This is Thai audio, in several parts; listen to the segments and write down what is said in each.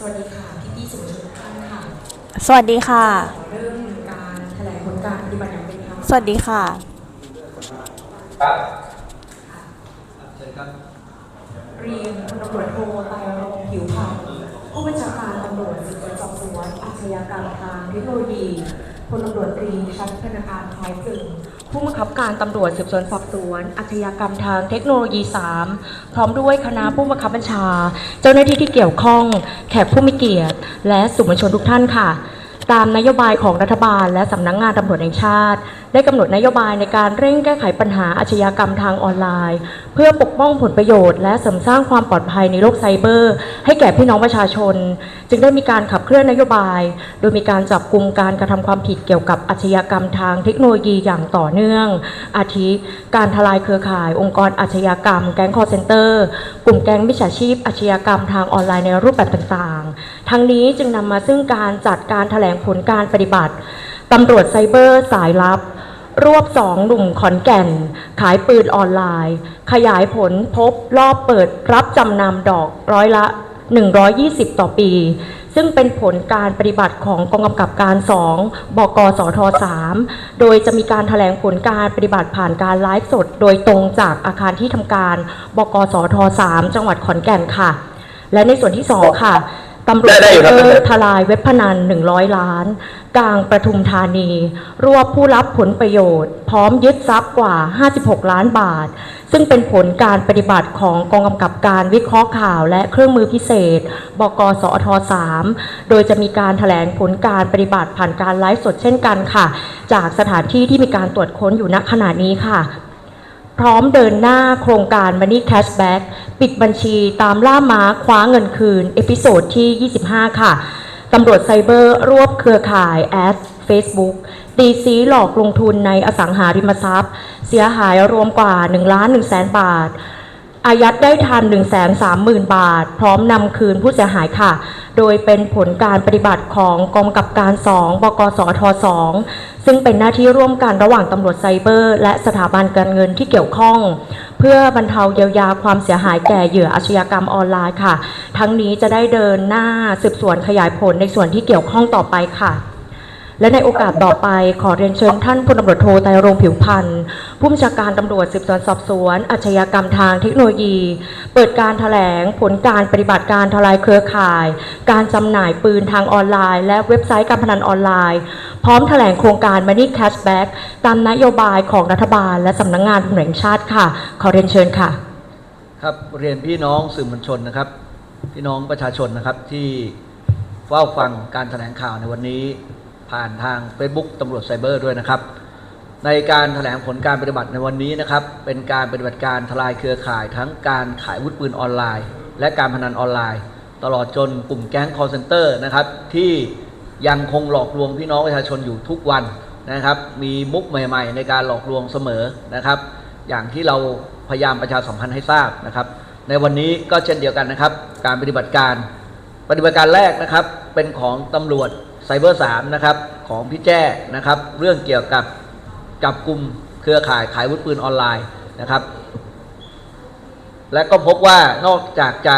สวัสดีค่ะพี่พี่ๆสื่อมวลชนทุกท่านค่ะ สวัสดีค่ะขอเริ่มการแถลงผลการปฏิบัติอย่างเป็นทางสวัสดีค่ะ ครับเชิญครับเรียนพลตำรวจโทไตรรงค์ผิวพันธ์ผู้บัญชาการตำรวจสืบสวนสอบสวนอาชญากรรมทางเทคโนโลยีพลตำรวจตรีชัดพนการคล้ายคลึง ผู้บังคับการตำรวจสืบสวนสอบสวนอาชญากรรมทางเทคโนโลยี 3 พร้อมด้วยคณะผู้บังคับบัญชา เจ้าหน้าที่ที่เกี่ยวข้อง แขกผู้มีเกียรติ และสื่อมวลชนทุกท่านค่ะ ตามนโยบายของรัฐบาล และสำนักงงานตำรวจแห่งชาติ ได้กำหนดนโยบายในการเร่งแก้ไขปัญหาอาชญากรรมทางออนไลน์ พื่อปกป้องผลประโยชน์ และเสริมสร้างความปลอดภัยในโลกไซเบอร์ ให้แก่พี่น้องประชาชน จึงได้มีการขับเคลื่อนนโยบาย โดยมีการจับกลุ่มการกระทำความผิดเกี่ยวกับอาชญากรรมทางเทคโนโลยีอย่างต่อเนื่อง อาทิการทลายเครือข่าย องค์กรอาชญากรรม แก๊งคอร์เซนเตอร์ กลุ่มแก๊งมิจฉาชีพอาชญากรรมทางออนไลน์ในรูปแบบต่างๆ ทั้งนี้จึงนำมาซึ่งการจัดการแถลงผลการปฏิบัติตำรวจไซเบอร์สายลับ รวบสองหนุ่มขอนแก่น ขายปืนออนไลน์ ขยายผลพบรอบเปิดรับจำนำดอกร้อยละ 120 ต่อปี ซึ่งเป็นผลการปฏิบัติของกองกำกับการ 2 บกสท3โดยจะมีการถแถลงผลการปฏิบัติผ่านการไลฟ์สด โดยตรงจากอาคารที่ทำการ บกสท3จังหวัดขอนแก่นค่ะ และในส่วนที่ 2 ค่ะ ตำรวจได้ได้อยู่ครับไซเบอได้ร์ทลายเว็บพนัน 100 ล้าน กลางประทุมธานี รวบผู้รับผลประโยชน์ พร้อมยึดทรัพย์กว่า 56 ล้านบาท ซึ่งเป็นผลการปฏิบัติของกองกำกับการวิเคราะห์ข่าว และเครื่องมือพิเศษ บกสอท3โดยจะมีการถแถลงผลการปฏิบัติผ่านการไลฟ์สดเช่นกันค่ะ จากสถานที่ที่มีการตรวจค้นอยู่ณขณะนี้ค่ะ พร้อมเดินหน้าโครงการ Money Cashback ปิดบัญชีตามล่าม้าคว้าเงินคืน เอพิโซดที่ 25 ค่ะ ตำรวจไซเบอร์รวบเครือข่ายแอด Facebook ตีซีหลอกลงทุนในอสังหาริมทรัพย์ เสียหายรวมกว่า1ล้าน1แสนบาท อายัดได้ทัน1 3 0 0 0 0 บาท พร้อมนำคืนผู้เสียหายค่ะ โดยเป็นผลการปฏิบัติของกองกับการ 2 บกสท2ซึ่งเป็นหน้าที่ร่วมกันระหว่างตำรวจไซเบอร์ และสถาบันการเงินที่เกี่ยวข้อง เพื่อบรรเทาเยียวยาความเสียหายแก่เหยื่ออาชญากรรมออนไลน์ค่ะ ทั้งนี้จะได้เดินหน้าสืบสวนขยายผลในส่วนที่เกี่ยวข้องต่อไปค่ะ และในโอกาสต่อไปขอเรียนเชิญท่านพลตำรวจโทไตรรงผิวพันธ์ผู้บัญชาการตำรวจสืบสวนสอบสวน อาชญากรรมทางเทคโนโลยี เปิดการถแถลงผลการปฏิบัติการทลายเครือข่าย การจำหน่ายปืนทางออนไลน์ และเว็บไซต์การพนันออนไลน์ พร้อมแถลงโครงการ Money Cashback ตามนโยบายของรัฐบาล และสำนักงานตำรวจแห่งชาติค่ะ ขอเรียนเชิญค่ะ ครับเรียนพี่น้องสื่อมวลชนนะครับ พี่น้องประชาชนนะครับที่เฝ้าฟังการแถลงข่าวในวันนี้ ผ่านทาง Facebook ตำรวจไซเบอร์ด้วยนะครับ ในการแถลงผลการปฏิบัติในวันนี้นะครับ เป็นการปฏิบัติการทลายเครือข่ายทั้งการขายอาวุธปืนออนไลน์ และการพนันออนไลน์ ตลอดจนกลุ่มแก๊งคอร์เซนเตอร์นะครับที่ยังคงหลอกลวงพี่น้องประชาชนอยู่ทุกวันนะครับ มีมุกใหม่ ๆ ในการหลอกลวงเสมอนะครับ อย่างที่เราพยายามประชาสัมพันธ์ให้ทราบนะครับ ในวันนี้ก็เช่นเดียวกันนะครับ การปฏิบัติการ ปฏิบัติการแรกนะครับเป็นของตำรวจ ไซเบอร์3นะครับของพี่แจ้นะครับเรื่องเกี่ยวกับจับกลุ่มเครือข่ายขายอาวุธปืนออนไลน์นะครับ และก็พบว่านอกจากจะ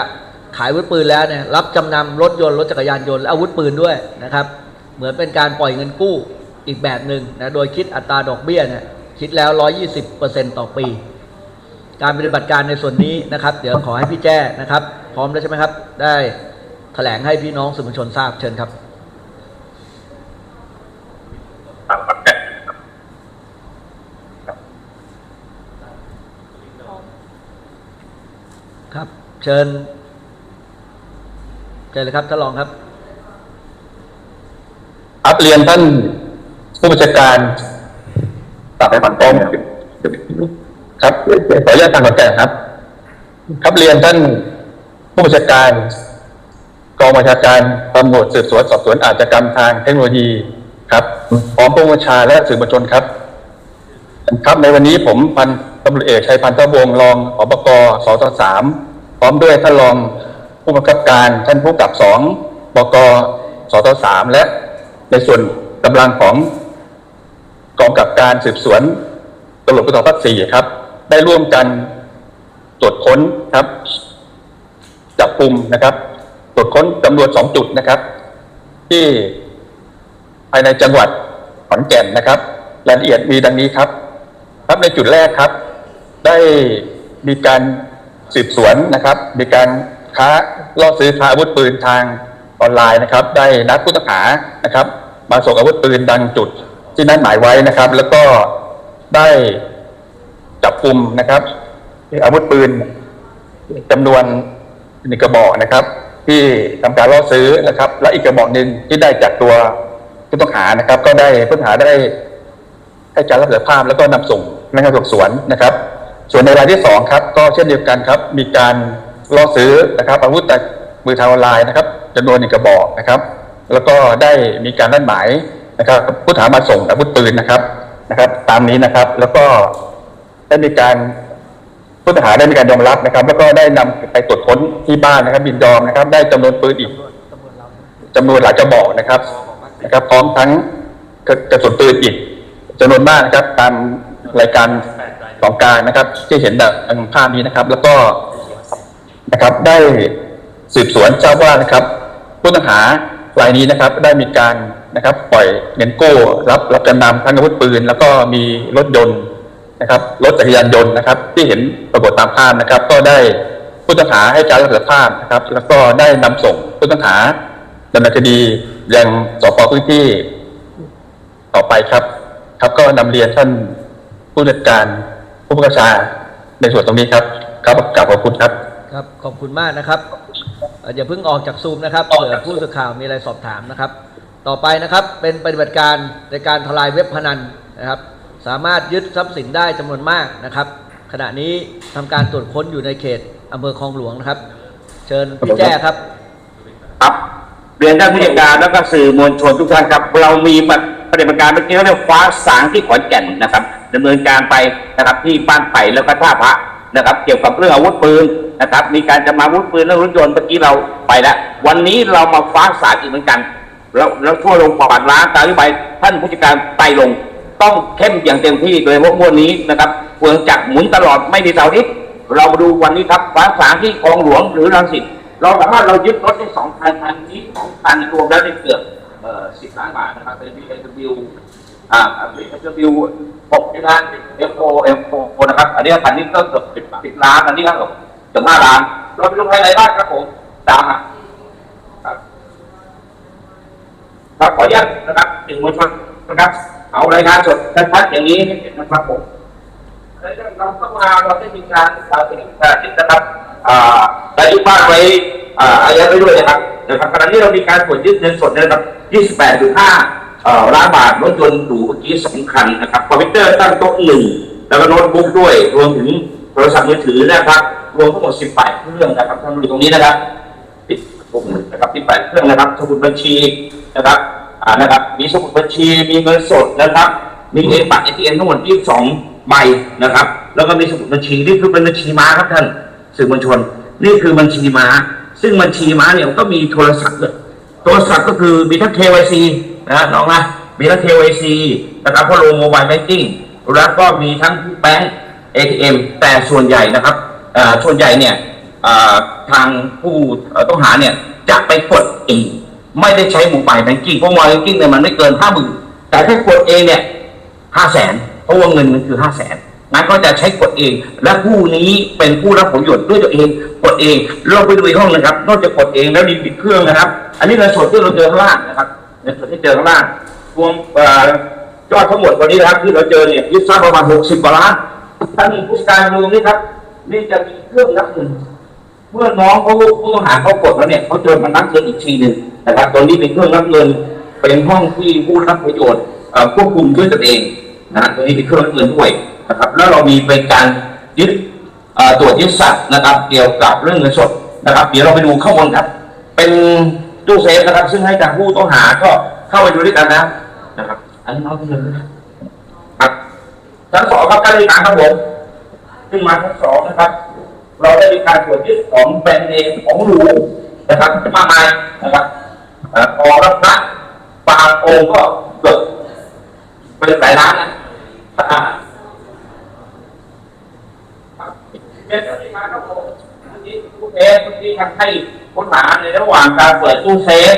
ขายอาวุธปืนแล้วเนี่ยรับจำนำรถยนต์รถจักรยานยนต์และอาวุธปืนด้วยนะครับ เหมือนเป็นการปล่อยเงินกู้อีกแบบหนึ่งนะโดยคิดอัตราดอกเบี้ยเนี่ยคิดแล้ว 120%ต่อปี การปฏิบัติการในส่วนนี้นะครับ เดี๋ยวขอให้พี่แจ้นะครับ พร้อมแล้วใช่ไหมครับ ได้แถลงให้พี่น้องสื่อมวลชนทราบเชิญครับ ตามขอนแก่นครับ ครับ เชิญเชิญเลยครับท่านรองครับครับเรียนท่านผู้บัญชาการตับไปขอนแก่นครับขออนุญาตทางขอนแก่นครับ ครับเรียนท่านผู้บัญชาการกองบัญชาการตำรวจสืบสวนสอบสวนอาชญากรรมทางเทคโนโลยีครับพร้อมผู้บัญชาและสื่อมวลชนครับ ครับในวันนี้ผมพันตำรวจเอกชัยพันธ์ทวงรองอบกสทสาม พร้อมด้วยท่านรองผู้บังคับการท่านผู้กับสองบกสทสามและในส่วนกำลังของกองกำกับการสืบสวนตำรวจภูธรภาคสี่ครับ ได้ร่วมกันตรวจค้นครับ จับกลุ่มนะครับ ตรวจค้นตำรวจสองจุดนะครับ ที่ภายในจังหวัดขอนแก่นนะครับรายละเอียดมีดังนี้ครับ ครับในจุดแรกครับ ได้มีการ สืบสวนนะครับมีการค้าล่อซื้อค้าอาวุธปืนทางออนไลน์นะครับ ได้นัดผู้ต้องหานะครับ มาส่งอาวุธปืนดังจุดที่นัดหมายไว้นะครับ แล้วก็ได้จับกลุ่มนะครับ อาวุธปืนจำนวนหนึ่งกระบอกนะครับ ที่ทำการล่อซื้อนะครับ และอีกกระบอกหนึ่งที่ได้จากตัวผู้ต้องหานะครับ ก็ได้ผู้ต้องหาได้ให้การรับสารภาพแล้วก็นำส่งพนักงานสอบสวนนะครับ ส่วนในรายที่สองครับ ก็เช่นเดียวกันครับ มีการล่อซื้อนะครับอาวุธจากมือทางออนไลน์นะครับจำนวนหนึ่งกระบอกนะครับ แล้วก็ได้มีการนัดหมายนะครับ ผู้ถามมาส่งอาวุธปืนนะครับนะครับ ตามนี้นะครับแล้วก็ได้มีการผู้ต้องหาได้มีการยอมรับนะครับ แล้วก็ได้นำไปตรวจค้นที่บ้านนะครับ บินยอมนะครับ ได้จำนวนปืนอีกจำนวนหลายกระบอกนะครับนะครับ พร้อมทั้งกระกระสุนปืนอีกจำนวนมากนะครับ ตามรายการ ของกลารนะครับ ที่เห็นดังภาพนี้นะครับ แล้วก็นะครับได้สืบสวนทราบว่านะครับ ผู้ต้องหารายนี้นะครับ ได้มีการนะครับ ปล่อยเงินกู้รับรับจำนำทั้งอาวุธปืน แล้วก็มีรถยนต์นะครับรถจักรยานยนต์นะครับ ที่เห็นปรากฏตามภาพนะครับ ก็ได้ผู้ต้องหาให้การรับสารภาพนะครับ แล้วก็ได้นำส่งผู้ต้องหาดำเนินคดียังสพพื้นที่ต่อไปครับ ครับก็นำเรียนท่านผู้จัดการ ผู้บังคับบัญชาในส่วนตรงนี้ครับครับกลับขอบคุณครับ ครับ ขอบคุณมากนะครับเอ่ออย่าเพิ่งออกจากซูมนะครับเผื่อผู้สื่อข่าวมีอะไรสอบถามนะครับ ต่อไปนะครับเป็นปฏิบัติการในการทลายเว็บพนันนะครับ สามารถยึดทรัพย์สินได้จำนวนมากนะครับ ขณะนี้ทำการตรวจค้นอยู่ในเขตอำเภอคลองหลวงนะครับ เชิญพี่แจ้ครับครับ เรียนท่านผู้จัดการแล้วก็สื่อมวลชนทุกท่านครับ เรามีปฏิบัติการเมื่อกี้เราเรียกฟ้าสางที่ขอนแก่นนะครับดำเนินการไปนะครับที่บ้านไผ่แล้วก็ท่าพระนะครับ เกี่ยวกับเรื่องอาวุธปืนนะครับ มีการจะมาอาวุธปืนเรื่องรถยนต์เมื่อกี้เราไปแล้ววันนี้เรามาฟ้าสางอีกเหมือนกันแล้วแล้วทั่วลงปอดล้างตามที่ไปท่านผู้จัดการไต่ลง ต้องเข้มอย่างเต็มที่โดยเฉพาะวันนี้นะครับเฟืองจักรหมุนตลอดไม่มีเสาร์อาทิตย์เรามาดูวันนี้ครับฟ้าสางที่คลองหลวงหรือรังสิตเราสามารถเรายึดรถได้สองคันคัน นี้สองคันรวมแล้วได้เกือบเอ่อสิบล้านบาทนะครับเป็น BMW อ่า BMW หกล้าน F4 F4 นะครับ อันนี้คันนี้ก็เกือบสิบสิบล้านอันนี้ก็เกือบเกือบห้าล้าน เราไปลงภายในบ้านครับผมตามมาครับครับขออนุญาตนะครับถึงมวลชนนะครับเอารายงานสดชัดๆอย่างนี้ให้เห็นนะครับผมแล้วเราเข้ามาเราได้มีการสาวสิ่งการติดนะครับอ่าได้ยึดบ้านไว้ อ่าอายัดไว้ด้วยนะครับนะครับขณะนี้เรามีการตรวจยึดเงินสดนะครับ28.5ล้านบาทรถยนต์หรูเมื่อกี้สองคันนะครับคอมพิวเตอร์ตั้งโต๊ะหนึ่งแล้วก็โน้ตบุ๊กด้วย รวมถึงโทรศัพท์มือถือนะครับรวมทั้งหมด 18 เครื่องนะครับท่านดูตรงนี้นะครับติดผมนะครับที่แปดเครื่องนะครับสมุดบัญชีนะครับอ่านะครับ มีสมุดบัญชีมีเงินสดนะครับ มีเงินบัตรเอทีเอ็มทั้งหมดยี่สิบสองใบนะครับ แล้วก็มีสมุดบัญชีนี่คือเป็นบัญชีม้าครับท่านสื่อมวลชน นี่คือบัญชีม้า ซึ่งบัญชีม้าเนี่ยก็มีโทรศัพท์ด้วยโทรศัพท์ก็คือมีทั้ง KYC นะน้องนะมีทั้ง KYC นะครับเพราะลงโมบายแบงกิ้งแล้วก็มีทั้งแบงก์ ATM แต่ส่วนใหญ่นะครับอ่าส่วนใหญ่เนี่ยอ่าทางผู้ต้องหาเนี่ยจะไปกดเองไม่ได้ใช้โมบายแบงกิ้งเพราะโมบายแบงกิ้งเนี่ยมันไม่เกินห้าหมื่นแต่ถ้ากดเองเนี่ยห้าแสนเพราะว่าเงินมันคือห้าแสน งั้นก็จะใช้กดเอง และผู้นี้เป็นผู้รับผลประโยชน์ด้วยตัวเองกดเองเราไปดูอีกห้องนะครับ นอกจากกดเองแล้วมีปิดเครื่องนะครับ อันนี้เงินสดที่เราเจอข้างล่างนะครับเงินสดที่เจอข้างล่างรวมยอดทั้งหมดวันนี้นะครับที่เราเจอเนี่ยยึดทรัพย์ประมาณหกสิบกว่าล้านท่านผู้การดูนี่ครับ นี่จะมีเครื่องนับเงินเมื่อน้องเขาผู้ต้องหาเขากดแล้วเนี่ยเขาเจอมันนับเงินอีกทีหนึ่งนะครับตรงนี้เป็นเครื่องนับเงินเป็นห้องที่ผู้รับประโยชน์ควบคุมด้วยตนเองนะตรงนี้เป็นเครื่องนับเงินด้วย นะครับ แล้วเรามีเป็นการยึดตรวจยึดสัตว์นะครับ เกี่ยวกับเรื่องเงินสดนะครับ เดี๋ยวเราไปดูข้างบนครับ เป็นตู้เซฟนะครับ ซึ่งให้ทางผู้ต้องหาก็เข้าไปดูด้วยกันนะนะครับ อันนี้น้องเงินนะครับชั้นสองครับการบริการครับผมขึ้นมาชั้นสองนะครับ เราได้มีการตรวจยึดของแบรนด์เนมของหรูนะครับมากมายนะครับเอ่อของรับพระปางองก็เกิดเป็นหลายล้านนะอ่าครับ เป็นปริมาณครับผมที่ตู้เซฟที่ทำให้ค้นหาในระหว่างการเปิดตู้เซฟ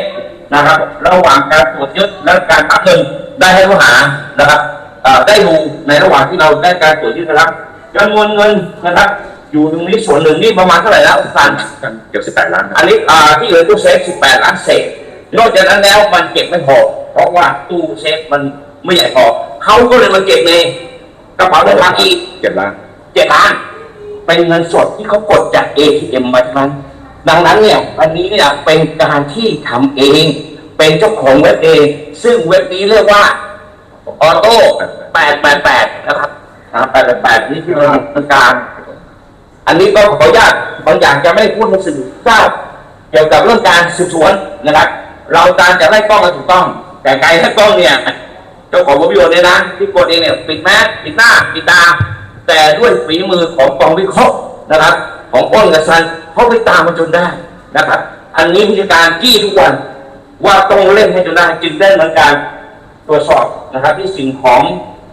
นะครับ ระหว่างการตรวจยึดและการพักเงินได้ให้ผู้หานะครับเอ่อได้ดูในระหว่างที่เราได้การตรวจยึดนะครับจำนวนเงินนะครับ อยู่ตรงนี้ส่วนหนึ่งนี่ประมาณเท่าไหร่แล้วสันกันเกือบสิบแปดล้านคอัรับนนี้อ่าที่เหลือตู้เซฟ18ล้านเศษนอกจากนั้นแล้วมันเก็บไม่พอ เพราะว่าตู้เซฟมันไม่ใหญ่พอเขาก็เลยมาเก็บในกระเป๋าเดินทางอีกเจ็ดล้านเจ็ดล้าน เป็นเงินสดที่เขากดจาก ATM มาทั้งนั้น ดังนั้นเนี่ยอันนี้เนี่ยเป็นการที่ทำเอง เป็นเจ้าของเว็บเอง ซึ่งเว็บนี้เรียกว่าออโต้888 นะครับอ่า888 นี่คือเราดำเนินการ อันนี้ก็ขออนุญาตบางอย่างจะไม่พูดในสื่อทราเกี่ยวกับเรื่องการสืบสวนนะครับ เราการจะไล่กล้องกันถูกต้อง แต่ไกลไล่กล้องเนี่ยเจ้าของผลประโยชน์เนี่ยนะที่กดเองเนี่ยปิดแมสปิดหน้าปิดตา แต่ด้วยฝีมือของกองวิเคราะห์นะครับ ของอ้นกับซันเขาไปตามมาจนได้นะครับ อันนี้มีการจี้ทุกวันว่าต้องเล่นให้จนได้จึงได้เหมือนการตรวจสอบนะครับ ที่สิ่งของ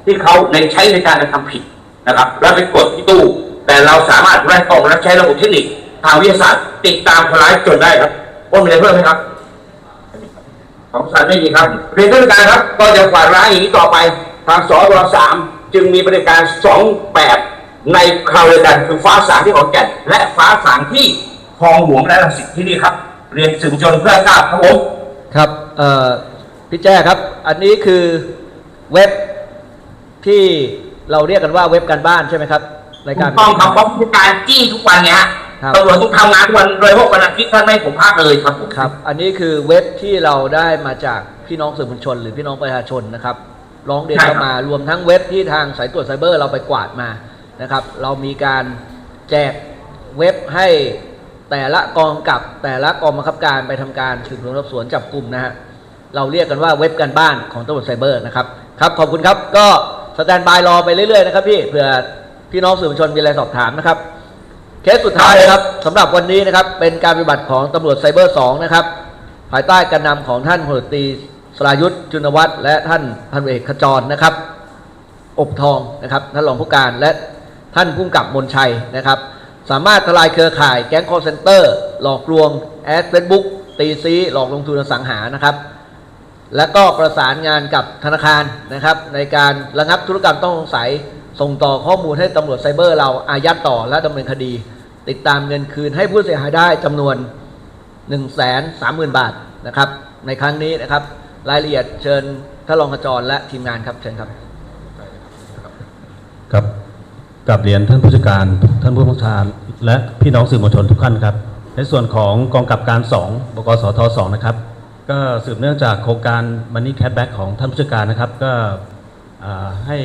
ที่เขาในใช้ในการกระทำผิดนะครับ แล้วไปกดที่ตู้แต่เราสามารถไล่กองและใช้ระบบเทคนิคทางวิทยาศาสตร์ ติดตามคนร้ายจนได้ครับว่ามีอะไรเพิ่มไหมครับ ของสารไม่มีครับ เรียนท่านผู้การครับ ก็จะกวาดล้างอย่างนี้ต่อไปทางสอรสาม จึงมีบริการสองแบบในคราวเดียวกันคือฟ้าสางที่ขอนแก่นและฟ้าสางที่คลองหลวงและรังสิตที่นี่ครับ เรียนสื่อมวลชนเพื่อทราบครับผมครับเอ่อพี่แจ้ครับ อันนี้คือเว็บที่เราเรียกกันว่าเว็บการบ้านใช่ไหมครับรายถูการกต้องครับเพราะผู้การจี้ทุกวันเนี่ยฮะครับตำรวจต้องทำงานทุกวันโดยพวกวันอาทิตย์ท่านไม่ให้ผมพักเลยครับผมครับ อันนี้คือเว็บที่เราได้มาจากพี่น้องสื่อมวลชน หรือพี่น้องประชาชนนะครับ ร้องเรียนเข้ามารวมทั้งเว็บที่ทางสายตรวจไซเบอร์เราไปกวาดมานะครับ เรามีการแจกเว็บให้แต่ละกองกับแต่ละกองบังคับการไปทำการสืบสวนสอบสวนจับกลุ่มนะฮะเราเรียกกันว่าเว็บการบ้านของตำรวจไซเบอร์นะครับครับขอบคุณครับก็สแตนบายรอไปเรื่อยๆนะครับพี่เผื่อพี่น้องสื่อมวลชนมีอะไรสอบถามนะครับเคสสุดท้ายนะครับสำหรับวันนี้นะครับเป็นการปฏิบัติของตำรวจไซเบอร์2นะครับภายใต้การนำของท่านพลตรี สรายุทธ์จุนวัฒน์และท่านพันเอกขจรนะครับ อบทองนะครับท่านรองผู้การและท่านผู้กำกับมนชัยนะครับ สามารถทลายเครือข่ายแก๊งคอร์เซนเตอร์ หลอกลวงแอดเฟซบุ๊กตีซีหลอกลงทุนอสังหานะครับ และก็ประสานงานกับธนาคารนะครับ ในการระงับธุรกรรมต้องสงสัยส่งต่อข้อมูลให้ตำรวจไซเบอร์เราอายัดต่อและดำเนินคดี ติดตามเงินคืนให้ผู้เสียหายได้จำนวน 1 3 0 0 0 0 บาทนะครับ ในครั้งนี้นะครับ รายละเอียดเชิญท่านรองขจรและทีมงานครับเชิญครับ ครับกับเรียนท่านผู้จัดการท่านผู้บัญชาการและพี่น้องสื่อมวลชนทุกท่านครับ ในส่วนของกองกับการ2บกสท2นะครับ ก็สืบเนื่องจากโครงการ Money Cashback ของท่านผู้จัดการนะครับ ก็ให้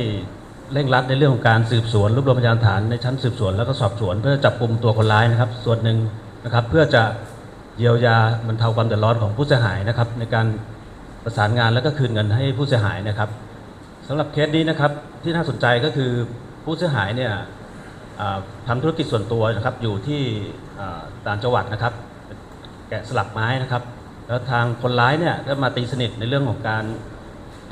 เร่งรัดในเรื่องของการสืบสวนรวบรวมพยานฐานในชั้นสืบสวนแล้วก็สอบสวน เพื่อจับกลุ่มตัวคนร้ายนะครับ ส่วนหนึ่งนะครับเพื่อจะเยียวยาบรรเทาความเดือดร้อนของผู้เสียหายนะครับ ในการ ประสานงานแล้วก็คืนเงินให้ผู้เสียหายนะครับสำหรับเคสนี้นะครับที่น่าสนใจก็คือผู้เสียหายเนี่ยอ่าทำธุรกิจส่วนตัวนะครับอยู่ที่ต่างจังหวัดนะครับ แกะสลักไม้นะครับ แล้วทางคนร้ายเนี่ยก็มาตีสนิทในเรื่องของการ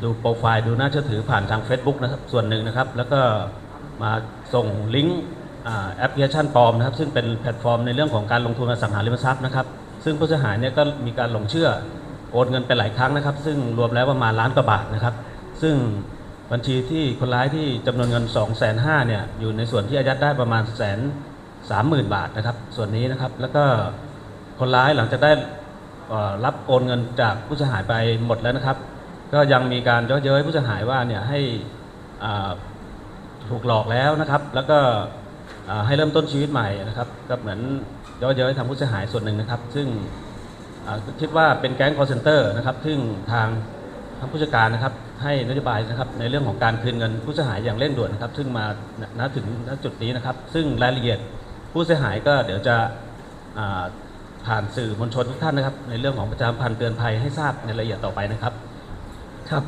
ดูโปรไฟล์ดูน่าเชื่อถือผ่านทาง Facebook นะครับส่วนหนึ่งนะครับ แล้วก็มาส่งลิงก์แอปพลิเคชันปลอมนะครับ ซึ่งเป็นแพลตฟอร์มในเรื่องของการลงทุนอสังหาริมทรัพย์นะครับ ซึ่งผู้เสียหายเนี่ยก็มีการหลงเชื่อ โอนเงินไปหลายครั้งนะครับ ซึ่งรวมแล้วประมาณล้านกว่าบาทนะครับ ซึ่งบัญชีที่คนร้ายที่จำนวนเงิน 2 5 0 0 0 0เนี่ยอยู่ในส่วนที่อายัดได้ประมาณแสนสามหมื่นบาทนะครับ ส่วนนี้นะครับแล้วก็คนร้ายหลังจากได้รับโอนเงินจากผู้เสียหายไปหมดแล้วนะครับ ก็ยังมีการเย้อเย้ยผู้เสียหายว่าเนี่ยให้ถูกหลอกแล้วนะครับ แล้วก็ให้เริ่มต้นชีวิตใหม่นะครับก็เหมือนเย้อเย้ยทางผู้เสียหายส่วนหนึ่งนะครับ ซึ่ง คิดว่าเป็นแก๊ง call center นะครับ ซึ่งทางทางผู้จัดการนะครับ ให้นโยบายนะครับในเรื่องของการคืนเงินผู้เสียหายอย่างเร่งด่วนนะครับ ซึ่งมาณถึงณจุดนี้นะครับ ซึ่งรายละเอียดผู้เสียหายก็เดี๋ยวจะผ่านสื่อมวลชนทุกท่านนะครับ ในเรื่องของประชามพันธ์เตือนภัยให้ทราบในรายละเอียดต่อไปนะครับครับ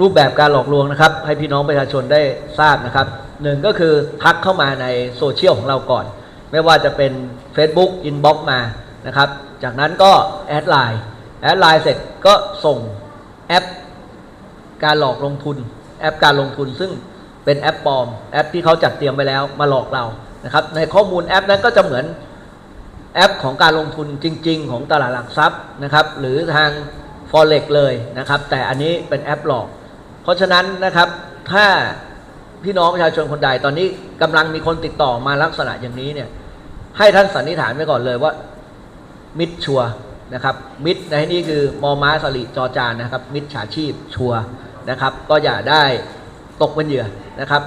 รูปแบบการหลอกลวงนะครับ ให้พี่น้องประชาชนได้ทราบนะครับหนึ่งก็คือทักเข้ามาในโซเชียลของเราก่อน ไม่ว่าจะเป็น Facebook Inbox มานะครับ จากนั้นก็แอดไลน์แอดไลน์เสร็จก็ส่งแอปการหลอกลงทุน แอปการลงทุนซึ่งเป็นแอปปลอม แอปที่เขาจัดเตรียมไว้แล้วมาหลอกเรานะครับในข้อมูลแอปนั้นก็จะเหมือนแอปของการลงทุนจริง ๆ ของตลาดหลักทรัพย์นะครับ หรือทาง Forex เลยนะครับ แต่อันนี้เป็นแอปหลอก เพราะฉะนั้นนะครับถ้าพี่น้องประชาชนคนใดตอนนี้กำลังมีคนติดต่อมาลักษณะอย่างนี้เนี่ยให้ท่านสันนิษฐานไว้ก่อนเลยว่า มิดชัวนะครับมิดในที่นี้คือมอม้าสลิจอจานนะครับ มิดฉาชีพชัวนะครับ ก็อย่าได้ตกเป็นเหยื่อนะครับ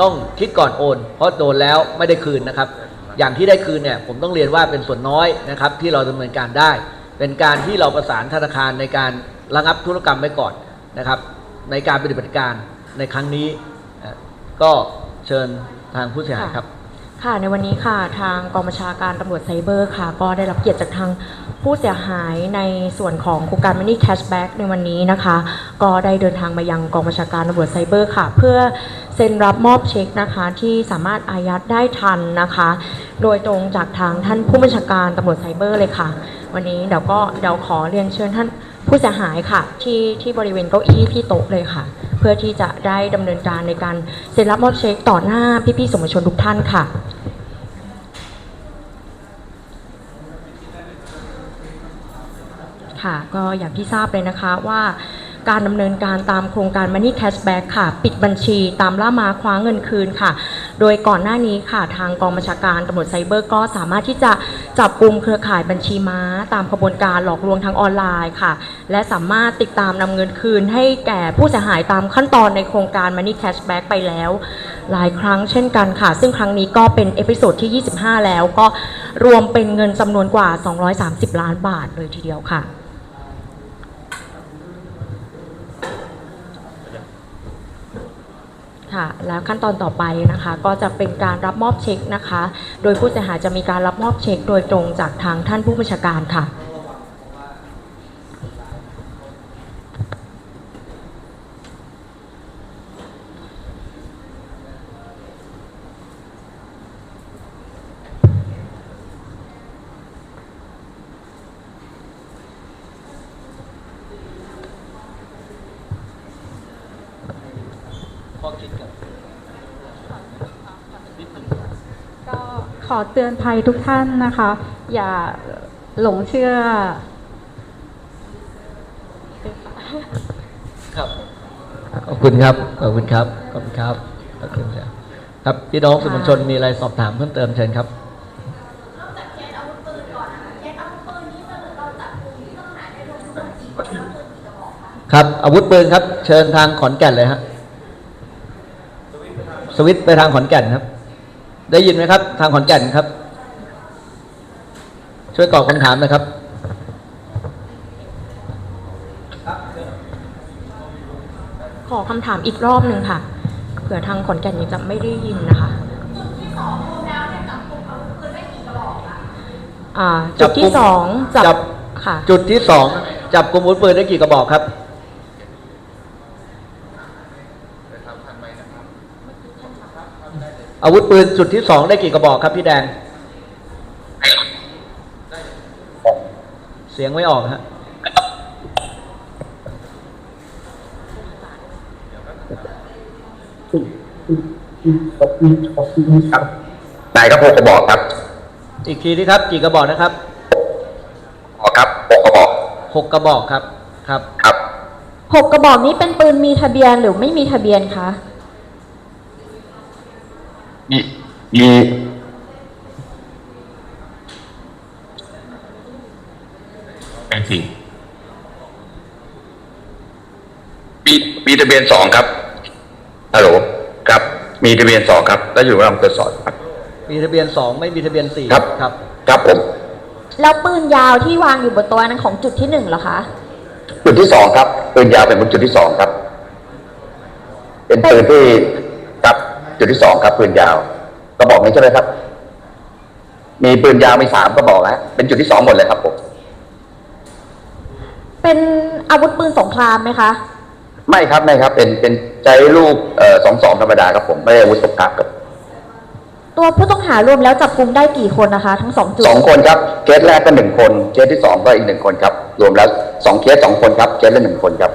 ต้องคิดก่อนโอน เพราะโดนแล้วไม่ได้คืนนะครับ อย่างที่ได้คืนเนี่ยผมต้องเรียนว่าเป็นส่วนน้อยนะครับ ที่เราดำเนินการได้ เป็นการที่เราประสานธนาคารในการระงับธุรกรรมไว้ก่อนนะครับ ในการปฏิบัติการในครั้งนี้ก็เชิญทางผู้เสียหายครับ ค่ะในวันนี้ค่ะทางกองบัญชาการตำรวจไซเบอร์ค่ะ ก็ได้รับเกียรติจากทางผู้เสียหายในส่วนของโครงการ Money Cashback ในวันนี้นะคะ ก็ได้เดินทางมายังกองบัญชาการตำรวจไซเบอร์ค่ะ เพื่อเซ็นรับมอบเช็คนะคะที่สามารถอายัดได้ทันนะคะ โดยตรงจากทางท่านผู้บัญชาการตำรวจไซเบอร์เลยค่ะ วันนี้เดี๋ยวก็เดี๋ยวขอเรียนเชิญท่านผู้เสียหายค่ะ ที่ที่บริเวณเก้าอี้ที่โต๊ะเลยค่ะ เพื่อที่จะได้ดำเนินการในการเซ็นรับมอบเช็คต่อหน้าพี่ๆสมชนทุกท่านค่ะ ค่ะ ก็อย่างที่ทราบเลยนะคะว่าการดำเนินการตามโครงการ Money Cashback ค่ะ ปิดบัญชีตามล่ามาคว้าเงินคืนค่ะ โดยก่อนหน้านี้ค่ะ ทางกองบัญชาการตำรวจไซเบอร์ก็สามารถที่จะจับกลุ่มเครือข่ายบัญชีม้า ตามขบวนการหลอกลวงทางออนไลน์ค่ะ และสามารถติดตามนำเงินคืน ให้แก่ผู้เสียหายตามขั้นตอนในโครงการ Money Cashback ไปแล้ว หลายครั้งเช่นกันค่ะ ซึ่งครั้งนี้ก็เป็นเอพิโซดที่ 25 แล้วก็รวมเป็นเงินจำนวนกว่า 230 ล้านบาทเลยทีเดียวค่ะ ค่ะแล้วขั้นตอนต่อไปนะคะ ก็จะเป็นการรับมอบเช็คนะคะ โดยผู้เสียหายจะมีการรับมอบเช็คโดยตรงจากทางท่านผู้บัญชาการค่ะ ข้อคิดครับ ก็ข อเตือนภัยทุกท่านนะคะ อย่าหลงเชื่อ ครับขอบคุณครับขอบคุณครับขอบคุณครับขอบคุณครับครับพี่น้องสื่อมวลชนมีอะไรสอบถามเพิ่มเติมเชิญครับครับอาวุธปืนครับ เชิญทางขอนแก่นเลยฮะสวิตช์ไปทางขอนแก่นครับ ได้ยินไหมครับ ทางขอนแก่นครับ ช่วยตอบคำถามหนะครับขอคำถามอีกรอบหนึ่งค่ะ เผื่อทางขอนแก่นยังจะไม่ได้ยินนะคะอ่าจุดที่สองจัจับค่ะ จุดที่สองจับกลุ่มอาวุธปืนได้กี่กระบอกครับ อาวุธปืนจุดที่สองได้กี่กระบอกครับพี่แดง เสียงไม่ออกฮะครับนายก็พกกระบอกครับ อีกทีนี้ครับ กี่กระบอกนะครับอ๋อครับพกกระบอกหกกระบอกครับ ครับ ครับหกกระบอกนี้เป็นปืนมีทะเบียนหรือไม่มีทะเบียนคะ มี มีเป็นสี่มีมีทะเบียนสองครับฮัลโหลครับ มีทะเบียนสองครับ แล้วอยู่ระหว่างตรวจสอบครับ มีทะเบียนสองไม่มีทะเบียนสี่ครับ ครับ ครับผม แล้วปืนยาวที่วางอยู่บนโต๊ะนั้นของจุดที่หนึ่งเหรอคะ จุดที่สองครับปืนยาวเป็นจุดที่สองครับ เป็นปืนที่ครับจุดที่สองครับปืนยาว กระบอกนี้ใช่ไหมครับ มีปืนยาวมีสามกระบอกแล้วเป็นจุดที่สองหมดเลยครับผมเป็นอาวุธปืนสงครามไหมคะไม่ครับไม่ครับ เป็นเป็นใจลูกเอ่อสองสองธรรมดาครับผมไม่ได้อาวุธสงครามครับตัวผู้ต้องหารวมแล้วจับกุมได้กี่คนนะคะ ทั้งสองจุดสองคนครับเคสแรกก็หนึ่งคนเคสที่สองก็อีกหนึ่งคนครับ รวมแล้วสองเคสสองคนครับเคสละหนึ่งคนครับ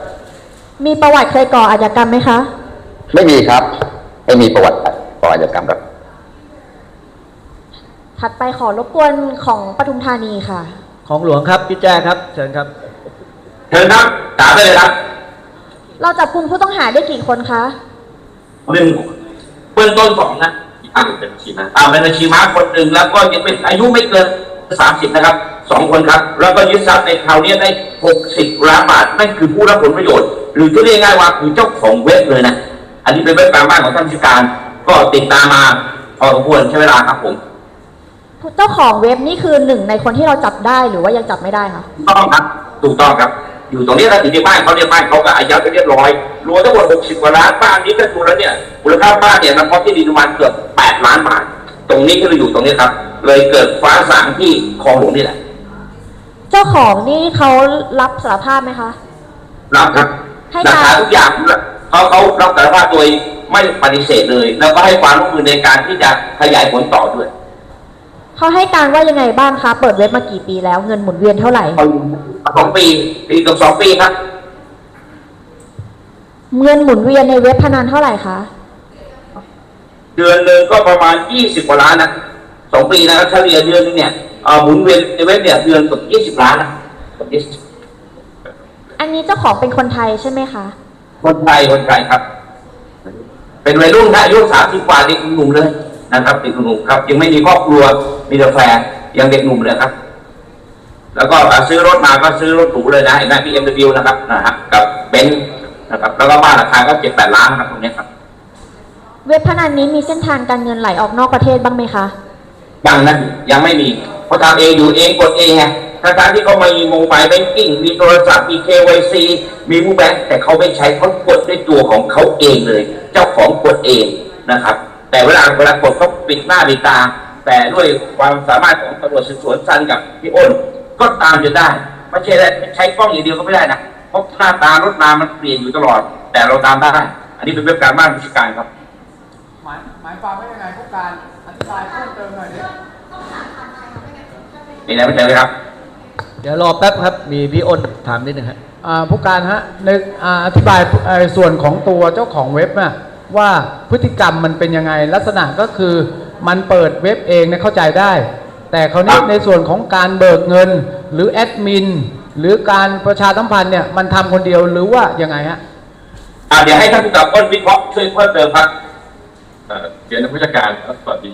มีประวัติเคยก่ออาชญากรรมไหมคะ ไม่มีครับ ไม่มีประวัติก่ออาชญากรรมครับ ถัดไปขอรบกวนของปทุมธานีค่ะ ของหลวงครับพี่แจ้ครับเชิญครับเชิญครับถามได้เลยครับเราจับกลุ่มผู้ต้องหาได้กี่คนคะหนึ่งเบื้องต้นสองนะอ่าเป็นบัญชีม้าอ่าเป็นบัญชีม้าคนหนึ่งแล้วก็ยังเป็นอายุไม่เกินสามสิบนะครับสองคนครับ แล้วก็ยึดทรัพย์ในคราวนี้ได้หกสิบล้านบาทนั่นคือผู้รับผลประโยชน์ หรือที่เรียกง่ายๆว่าคือเจ้าของเว็บเลยนะ อันนี้เป็นเว็บการบ้านของท่านราชการ ก็ติดตามมาพอสมควรใช้เวลาครับผม เจ้าของเว็บนี่คือหนึ่งในคนที่เราจับได้หรือว่ายังจับไม่ได้คะถูกต้องครับถูกต้องครับ อยู่ตรงนี้ถ้าอยู่ในบ้านเขาเนี่ยบ้านเขาก็อายัดไปเรียบร้อยรวมทั้งหมด60กว่าล้านบ้านนี้ก็ดูแล้วเนี่ยมูลค่าบ้านเนี่ยมันพอที่ดินประมาณเกือบ8ล้านบาทตรงนี้ก็เลยอยู่ตรงนี้ครับ เลยเกิดฟ้าสางที่คลองหลวงนี่แหละ เจ้าของนี่เขารับสารภาพไหมคะรับครับให้หลักการฐานทุกอย่างเขาเขารับสารภาพโดยไม่ปฏิเสธเลย แล้วก็ให้ความร่วมมือในการที่จะขยายผลต่อด้วย เขาให้การว่ายังไงบ้างคะ เปิดเว็บมากี่ปีแล้ว เงินหมุนเวียนเท่าไหร่ สองปีปีเกือบสองปีครับเงินหมุนเวียนในเว็บพนันเท่าไหร่คะ เดือนหนึ่งก็ประมาณ20กว่าล้านนะสองปีนะครับเฉลี่ยเดือนนึงเนี่ยเอ่อหมุนเวียนในเว็บเนี่ยเดือนเกือบ20ล้านนะเกือบ20อันนี้เจ้าของเป็นคนไทยใช่ไหมคะ คนไทยคนไทยครับ เป็นวัยรุ่นนะอายุ30กว่าเด็กหนุ่มเลย นะครับเด็กหนุ่มครับยังไม่มีครอบครัวมีแต่แฟนยังเด็กหนุ่มเลยครับ แล้วก็ซื้อรถมาก็ซื้อรถหรูเลยนะเห็นไหม BMW นะครับนะฮะกับเบนซ์นะครับแล้วก็บ้านราคาก็เจ็ดแปดล้านนะครับตรงเนี้ยครับ เว็บพนันนี้มีเส้นทางการเงินไหลออกนอกประเทศบ้างไหมคะยังนะยังไม่มีเพราะทำเองอยู่เองกดเองไงทั้งๆที่เขามีโมบายแบงกิ้งมีโทรศัพท์มี KYC มีมูแบงค์แต่เขาไม่ใช้เขากดด้วยตัวของเขาเองเลย เจ้าของกดเองนะครับ แต่เวลาเวลากดเขาปิดหน้าปิดตา แต่ด้วยความสามารถของตำรวจสืบสวนซันกับพี่อ้นก็ตามจนได้ไม่ใช่ใช้กล้องอย่างเดียวก็ไม่ได้นะเพราะหน้าตารถนามันเปลี่ยนอยู่ตลอด แต่เราตามได้อันนี้เป็นเว็บการบ้านราชการครับ หมายหมายความว่ายังไงผู้การอธิบายเพิ่มเติมหน่อยดิมีอะไรไม่เจอเลยครับ เดี๋ยวรอแป๊บครับ มีพี่อ้นถามนิดนึงครับ อ่าผู้การฮะในอ่าอธิบายเอ่อส่วนของตัวเจ้าของเว็บน่ะ ว่าพฤติกรรมมันเป็นยังไงลักษณะก็คือมันเปิดเว็บเองเนี่ยเข้าใจได้ แต่คราวนี้ครับในส่วนของการเบิกเงินหรือแอดมินหรือการประชาสัมพันธ์เนี่ยมันทำคนเดียวหรือว่ายังไงฮะอ่าเดี๋ยวให้ท่านผู้กับอ้นวิเคราะห์ช่วยเพิ่มเติมครับเอ่อเรียนนักวิชาการครับสวัสดี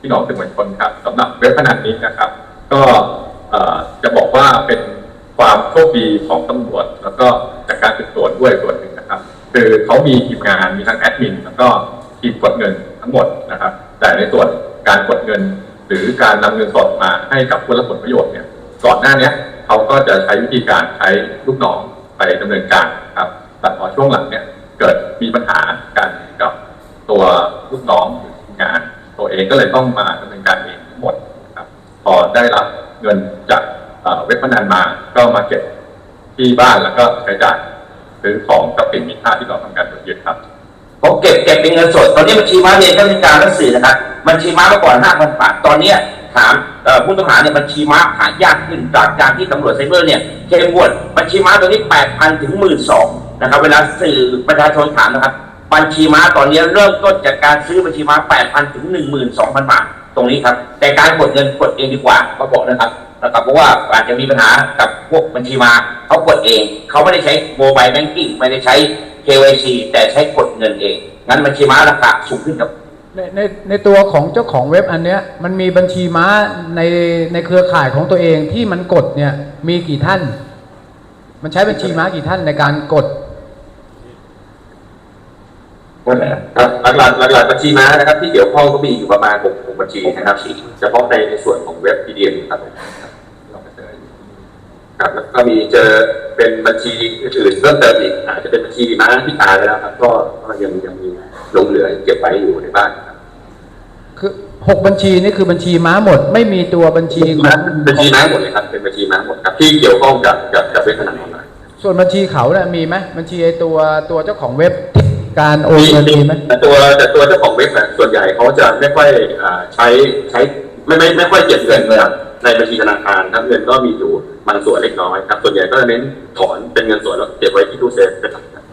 พี่น้องสื่อมวลชนครับสำหรับเว็บพนันนี้นะครับ ก็เอ่อจะบอกว่าเป็นความโชคดีของตำรวจ แล้วก็จากการสืบสวนด้วยส่วนหนึ่งนะครับ คือเขามีทีมงานมีทั้งแอดมินแล้วก็ทีมกดเงินทั้งหมดนะครับ แต่ในส่วนการกดเงิน หรือการนำเงินสดมาให้กับผู้รับผลประโยชน์เนี่ยก่อนหน้าเนี้ยเขาก็จะใช้วิธีการใช้ลูกน้องไปดำเนินการครับแต่พอช่วงหลังเนี่ยเกิดมีปัญหากันกับตัวลูกน้องหรือทีมงาน ตัวเองก็เลยต้องมาดำเนินการเองทั้งหมดครับ พอได้รับเงินจากเว็บพนันมาก็มาเก็บที่บ้านแล้วก็ใช้จ่าย ซื้อของกับสินมีค่าที่เราทำการตรวจยึดครับผมเก็บเก็บเป็นเงินสด ตอนนี้บัญชีม้าเรียนท่านผู้การและสื่อนะครับบัญชีม้าเมื่อก่อนห้าพันบาทตอนเนี้ยถามผู้ต้องหาเนี่ยบัญชีม้าหายากขึ้นจากการที่ตำรวจไซเบอร์เนี่ยเข้มงวดบัญชีม้าตัวนี้แปดพันถึงหมื่นสองนะครับ เวลาสื่อประชาชนถามนะครับ บัญชีม้าตอนนี้เริ่มต้นจากการซื้อบัญชีม้าแปดพันถึงหนึ่งหมื่นสองพันบาทตรงนี้ครับ แต่การกดเงินกดเองดีกว่าเขาบอกนะครับ นะครับเพราะว่าอาจจะมีปัญหากับพวกบัญชีม้าเขากดเอง เขาไม่ได้ใช้โมบายแบงกิ้งไม่ได้ใช้ KYC แต่ใช้กดเงินเอง งั้นบัญชีม้าราคาสูงขึ้นครับในในในตัวของเจ้าของเว็บอันเนี้ยมันมีบัญชีม้าในในเครือข่ายของตัวเองที่มันกดเนี่ยมีกี่ท่าน มันใช้บัญชีม้ากี่ท่านในการกดครับหลักๆหลักๆบัญชีม้านะครับ ที่เกี่ยวข้องก็มีอยู่ประมาณหกหกบัญชีนะครับเฉพาะในในส่วนของเว็บ PDM ครับผม ครับแล้วก็มีเจอเป็นบัญชีอื่นๆเพิ่มเติมอีกอาจจะเป็นบัญชีม้าที่ตายไปแล้วครับ ก็ก็ยังยังมีหลงเหลือเก็บไว้อยู่ในบ้านครับคือหกบัญชีนี่คือบัญชีม้าหมด ไม่มีตัวบัญชีขม้าองบัญชีม้าหมดเลยครับ เป็นบัญชีม้าหมดครับที่เกี่ยวข้องกับกับกับเว็บพนันออนไลน์ส่วนบัญชีเขาเนี่ยมีไหมบัญชีไอตัวตัวเจ้าของเว็บที่การโอนเงินมีไหมแต่ตัวแต่ตัวเจ้าของเว็บนะส่วนใหญ่เขาจะไม่ค่อยอ่าใช้ใช้ไม่ไม่ไม่ค่อยเก็บเงินเลยครับในบัญชีธนาคารครับเงินก็มีอยู่ บางส่วนเล็กน้อยครับ ส่วนใหญ่ก็จะเน้นถอนเป็นเงินส่วนแล้วเก็บไว้ที่ตู้เซฟเป็นหลักครับ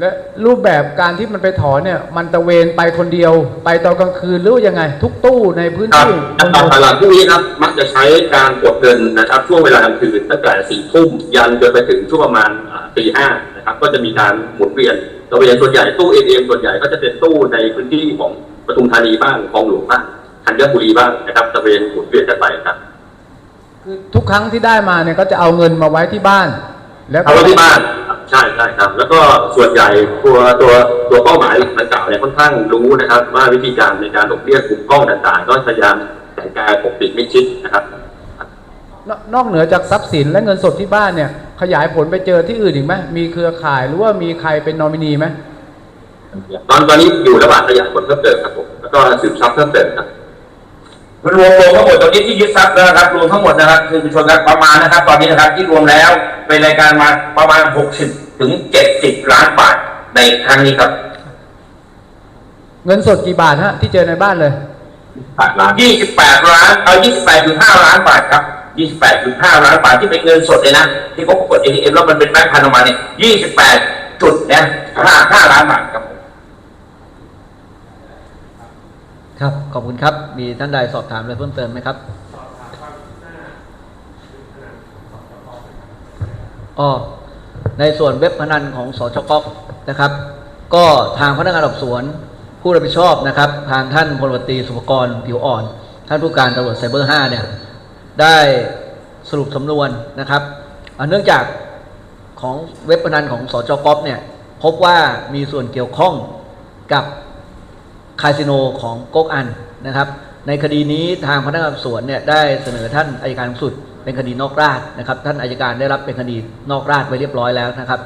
และรูปแบบการที่มันไปถอนเนี่ย มันตะเวนไปคนเดียว ไปตอนกลางคืนหรือยังไง ทุกตู้ในพื้นที่ตลาดตลาดพวกนี้ครับมักจะใช้การกดเงินนะครับช่วงเวลากลางคืนตั้งแต่สี่ทุ่มยันจนไปถึงช่วงประมาณตีห้านะครับ ก็จะมีการหมุนเวียนตะเวนส่วนใหญ่ตู้เอทีเอ็มส่วนใหญ่ก็จะเป็นตู้ในพื้นที่ของปทุมธานีบ้างคลองหลวงบ้างธัญบุรีบ้างนะครับตะเวนหมุนเวียนกันไปครับ คือทุกครั้งที่ได้มาเนี่ยก็จะเอาเงินมาไว้ที่บ้าน แล้วก็เอาไว้ที่บ้านครับใช่ใช่ครับ แล้วก็ส่วนใหญ่ตัวตัวตัวเป้าหมายหลักดังกล่าวเนี่ยค่อนข้างรู้นะครับ ว่าวิธีการในการหลบเลี่ยงกลุ่มกล้องต่างๆ ก็พยายามแต่งกายปกปิดไม่ชิดนะครับนนอกเหนือจากทรัพย์สินและเงินสดที่บ้านเนี่ย ขยายผลไปเจอที่อื่นอีกไหมมีเครือข่ายหรือว่ามีใครเป็นนอมินีไหมตอนตอนนี้อยู่ระหว่างขยายผลเพิ่มเติมครับผมแล้วก็สืบทรัพย์เพิ่มเติมครับ รวมรวมทั้งหมดตอนนี้ที่ยึดทรัพย์แล้วนะครับรวมทั้งหมดนะครับคือชนครับประมาณนะครับ ตอนนี้นะครับที่รวมแล้วเป็นรายการมาประมาณ 60 ถึง 70 ล้านบาทในครั้งนี้ครับ เงินสดกี่บาทฮะที่เจอในบ้านเลย8ล้าน28ล้านเอา28.5 ล้านบาทครับ28.5 ล้านบาทที่เป็นเงินสดเลยนะที่เขากด ATM แล้วมันเป็นแบงค์พันออกมาเนี่ย28จุดเนี่ย5 5ล้านบาทครับ ครับ ขอบคุณครับ มีท่านใดสอบถามอะไรเพิ่มเติมไหมครับอ๋อในส่วนเว็บพนันของสชกนะครับ ก็ทางพนักงานสอบสวน ผู้รับผิดชอบนะครับ ทางท่านพลตรีสุภกรผิวอ่อน ท่านผู้การตำรวจไซเบอร์5เนี่ยได้สรุปสำนวนนะครับเนื่องจากของเว็บพนันของสจกเนี่ยพบว่ามีส่วนเกี่ยวข้องกับ คาสิโนของก๊กอันนะครับ ในคดีนี้ทางพนักงานสวนเนี่ยได้เสนอท่านอายการสูงสุด เป็นคดีนอกราชนะครับ ท่านอายการได้รับเป็นคดีนอกราชไว้เรียบร้อยแล้วนะครับ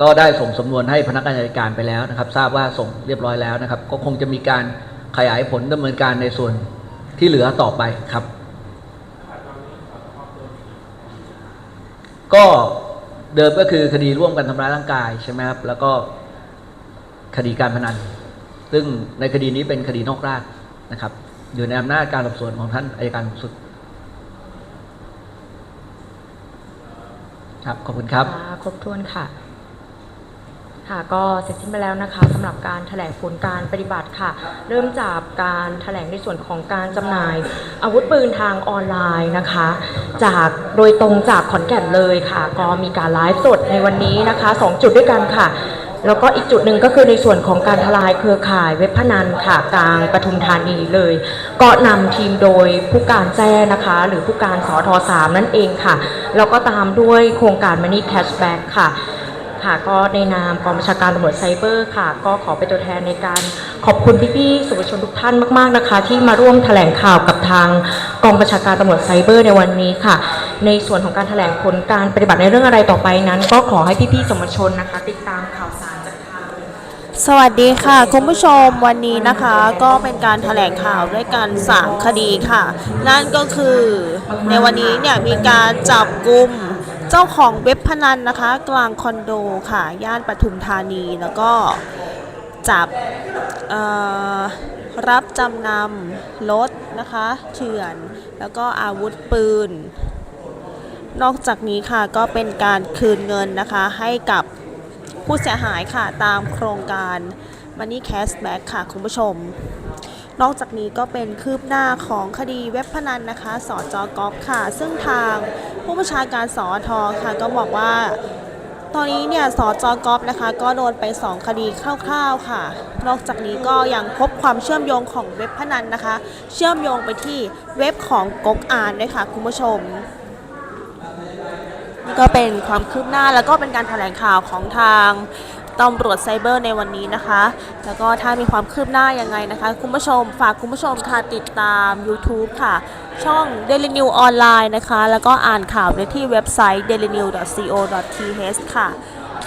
ก็ได้ส่งสำนวนให้พนักงานอายการไปแล้วนะครับ ทราบว่าส่งเรียบร้อยแล้วนะครับ ก็คงจะมีการขยายผลดำเนินการในส่วนที่เหลือต่อไปครับ ก็เดิมก็คือคดีร่วมกันทำร้ายร่างกายใช่ไหมครับแล้วก็คดีการพนัน ซึ่งในคดีนี้เป็นคดีนอกราชนะครับ อยู่ในอำนาจการสอบสวนของท่านอายการสูงสุดครับขอบคุณครับค่ะครบถ้วนค่ะ ค่ะก็เสร็จสิ้นไปแล้วนะคะสำหรับการแถลงผลการปฏิบัติค่ะ เริ่มจากการแถลงในส่วนของการจำหน่าย อาวุธปืนทางออนไลน์นะคะ จากโดยตรงจากขอนแก่นเลยค่ะ ก็มีการไลฟ์สดในวันนี้นะคะสองจุดด้วยกันค่ะ แล้วก็อีกจุดหนึ่งก็คือในส่วนของการทลายเครือข่ายเว็บพนันค่ะกลางปทุมธานีเลย ก็นำทีมโดยผู้การแจ้นะคะ หรือผู้การสอทอสามนั่นเองค่ะ แล้วก็ตามด้วยโครงการ Money Cashback ค่ะค่ะก็ในนามกองบัญชาการตำรวจไซเบอร์ค่ะ ก็ขอเป็นตัวแทนในการขอบคุณพี่ๆสื่อมวลชนทุกท่านมากๆนะคะ ที่มาร่วมแถลงข่าวกับทางกองบัญชาการตำรวจไซเบอร์ในวันนี้ค่ะ ในส่วนของการแถลงผลการปฏิบัติในเรื่องอะไรต่อไปนั้น ก็ขอให้พี่ๆสื่อมวลชนนะคะ ติดตามข่าวสาร สวัสดีค่ะ คุณผู้ชมวันนี้นะคะก็เป็นการแถลงข่าวด้วยกัน 3 คดีค่ะ นั่นก็คือในวันนี้เนี่ยมีการจับกลุ่มเจ้าของเว็บพนันนะคะ กลางคอนโดค่ะ ย่านปทุมธานีแล้วก็จับรับจำนำรถนะคะเถื่อน แล้วก็อาวุธปืน นอกจากนี้ค่ะก็เป็นการคืนเงินนะคะให้กับ ผู้เสียหายค่ะตามโครงการ Money Cashback ค่ะคุณผู้ชม นอกจากนี้ก็เป็นคืบหน้าของคดีเว็บพนันนะคะสอจกอฟค่ะ ซึ่งทางผู้บัญชาการสอทอค่ะก็บอกว่า ตอนนี้เนี่ยสอจกอฟนะคะ ก็โดนไป 2 คดีคร่าวๆค่ะ นอกจากนี้ก็ยังพบความเชื่อมโยงของเว็บพนันนะคะ เชื่อมโยงไปที่เว็บของก๊กอานด้วยค่ะคุณผู้ชม ก็เป็นความคืบหน้าแล้วก็เป็นการแถลงข่าวของทางตำรวจไซเบอร์ในวันนี้นะคะ แล้วก็ถ้ามีความคืบหน้ายังไงนะคะ คุณผู้ชมฝากคุณผู้ชมค่ะติดตาม YouTube ค่ะ ช่อง Daily New ออนไลน์นะคะ แล้วก็อ่านข่าวได้ที่เว็บไซต์ dailynew.co.th ค่ะ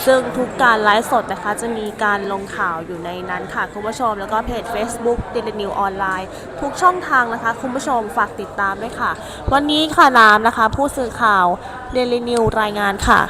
ซึ่งทุกการไลฟ์สดนะคะ จะมีการลงข่าวอยู่ในนั้นค่ะ คุณผู้ชมแล้วก็เพจ Facebook Daily New ออนไลน์ทุกช่องทางนะคะ คุณผู้ชมฝากติดตามด้วยค่ะ วันนี้ค่ะน้ำนะคะ ผู้สื่อข่าวเดลินิวรายงานค่ะ